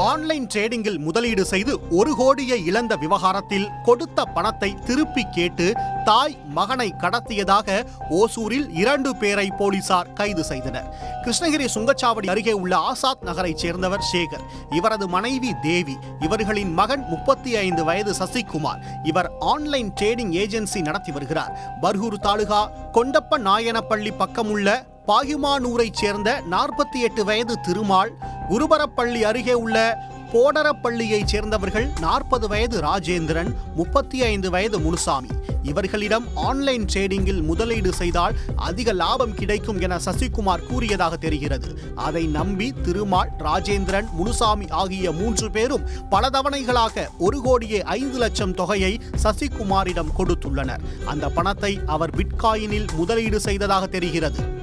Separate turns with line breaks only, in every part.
Online ட்ரேடிங்கில் முதலீடு செய்து ஒரு கோடியை இழந்த விவகாரத்தில் கொடுத்த பணத்தை திருப்பி கேட்டு தாய் மகனை கடத்தியதாக ஓசூரில் இரண்டு பேரை போலீசார் கைது செய்தனர். கிருஷ்ணகிரி சுங்கச்சாவடி அருகே உள்ள ஆசாத் நகரைச் சேர்ந்தவர் சேகர். இவரது மனைவி தேவி. இவர்களின் மகன் முப்பத்தி ஐந்து வயது சசிகுமார். இவர் ஆன்லைன் ட்ரேடிங் ஏஜென்சி நடத்தி வருகிறார். பர்கூர் தாலுகா கொண்டப்ப நாயனப்பள்ளி பக்கமுள்ள பாகிமானூரைச் சேர்ந்த நாற்பத்தி எட்டு வயது திருமால் குருபரப்பள்ளி அருகே உள்ள போடரப்பள்ளியைச் சேர்ந்தவர்கள் நாற்பது வயது ராஜேந்திரன் முப்பத்தி ஐந்து வயது முனுசாமி. இவர்களிடம் ஆன்லைன் ட்ரேடிங்கில் முதலீடு செய்தால் அதிக லாபம் கிடைக்கும் என சசிகுமார் கூறியதாக தெரிகிறது. அதை நம்பி திருமால் ராஜேந்திரன் முனுசாமி ஆகிய மூன்று பேரும் பல தவணைகளாக ஒரு கோடியே ஐந்து லட்சம் தொகையை சசிகுமாரிடம் கொடுத்துள்ளனர். அந்த பணத்தை அவர் பிட்காயினில் முதலீடு செய்ததாக தெரிகிறது.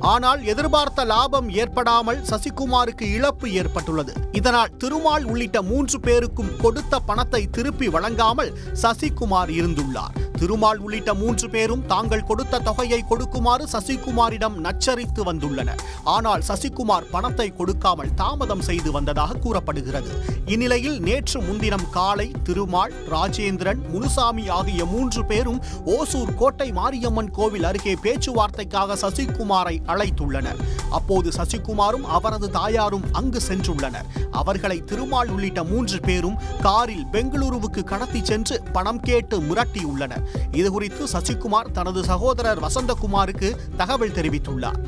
ஆனால் எதிர்பார்த்த லாபம் ஏற்படாமல் சசிகுமாருக்கு இழப்பு ஏற்பட்டுள்ளது. இதனால் திருமால் உள்ளிட்ட மூன்று பேருக்கும் கொடுத்த பணத்தை திருப்பி வழங்காமல் சசிகுமார் இருந்துள்ளார். திருமால் உள்ளிட்ட மூன்று பேரும் தாங்கள் கொடுத்த தொகையை கொடுக்குமாறு சசிகுமாரிடம் நச்சரித்து வந்துள்ளனர். ஆனால் சசிகுமார் பணத்தை கொடுக்காமல் தாமதம் செய்து வந்ததாக கூறப்படுகிறது. இந்நிலையில் நேற்று முன்தினம் காலை திருமால் ராஜேந்திரன் முனுசாமி ஆகிய மூன்று பேரும் ஓசூர் கோட்டை மாரியம்மன் கோவில் அருகே பேச்சுவார்த்தைக்காக சசிகுமாரை அழைத்துள்ளனர். அப்போது சசிகுமாரும் அவரது தாயாரும் அங்கு சென்றுள்ளனர். அவர்களை திருமால் உள்ளிட்ட மூன்று பேரும் காரில் பெங்களூருவுக்கு கடத்தி சென்று பணம் கேட்டு மிரட்டியுள்ளனர். இதுகுறித்து சசிகுமார் தனது சகோதரர் வசந்தகுமாருக்கு தகவல் தெரிவித்துள்ளார்.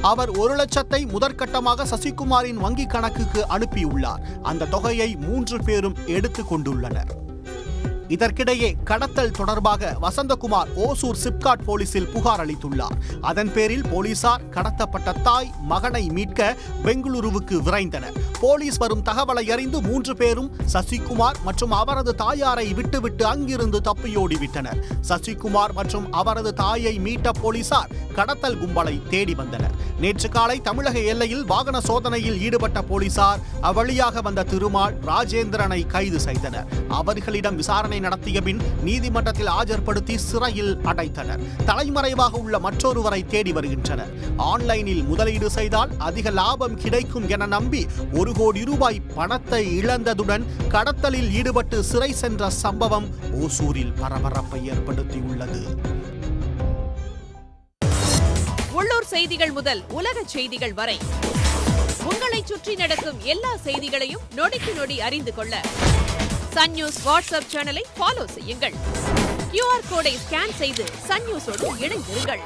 அவர் ஒரு லட்சத்தை முதற்கட்டமாக சசிகுமாரின் வங்கி கணக்குக்கு அனுப்பியுள்ளார். அந்த தொகையை மூன்று பேரும் எடுத்துக் கொண்டுள்ளனர். இதற்கிடையே கடத்தல் தொடர்பாக வசந்தகுமார் ஓசூர் சிப்காட் போலீசில் புகார் அளித்துள்ளார். அதன் பேரில் போலீசார் கடத்தப்பட்ட தாய் மகனை மீட்க பெங்களூருவுக்கு விரைந்தனர். போலீஸ் வரும் தகவலை அறிந்து மூன்று பேரும் சசிகுமார் மற்றும் அவரது தாயாரை விட்டுவிட்டு அங்கிருந்து தப்பியோடிவிட்டனர். சசிகுமார் மற்றும் அவரது தாயை மீட்ட போலீசார் கடத்தல் கும்பலை தேடி வந்தனர். நேற்று காலை தமிழக எல்லையில் வாகன சோதனையில் ஈடுபட்ட போலீசார் அவ்வழியாக வந்த திருமால் ராஜேந்திரனை கைது செய்தனர். அவர்களிடம் விசாரணை நடத்திய பின் நீதிமன்றத்தில் ஆஜர்படுத்தி சிறையில் அடைத்தனர். தலைமறைவாக உள்ள மற்றொருவரை தேடி வருகின்றனர். ஆன்லைனில் முதலீடு செய்தால் அதிக லாபம் கிடைக்கும் என நம்பி ஒரு கோடி ரூபாய் பணத்தை இழந்ததுடன் கடத்தலில் ஈடுபட்டு சிறை சென்ற சம்பவம் ஓசூரில் பரபரப்பை ஏற்படுத்தியுள்ளது.
உள்ளூர் செய்திகள் முதல் உலக செய்திகள் வரை. உங்களை சுற்றி நடக்கும் எல்லா செய்திகளையும் நொடிக்கு நொடி அறிந்து கொள்ள. சன் நியூஸ் வாட்ஸ்அப் சேனலை ஃபாலோ செய்யுங்கள். கியூஆர் கோடை ஸ்கேன் செய்து சன் நியூஸோடு இணைந்திருங்கள்.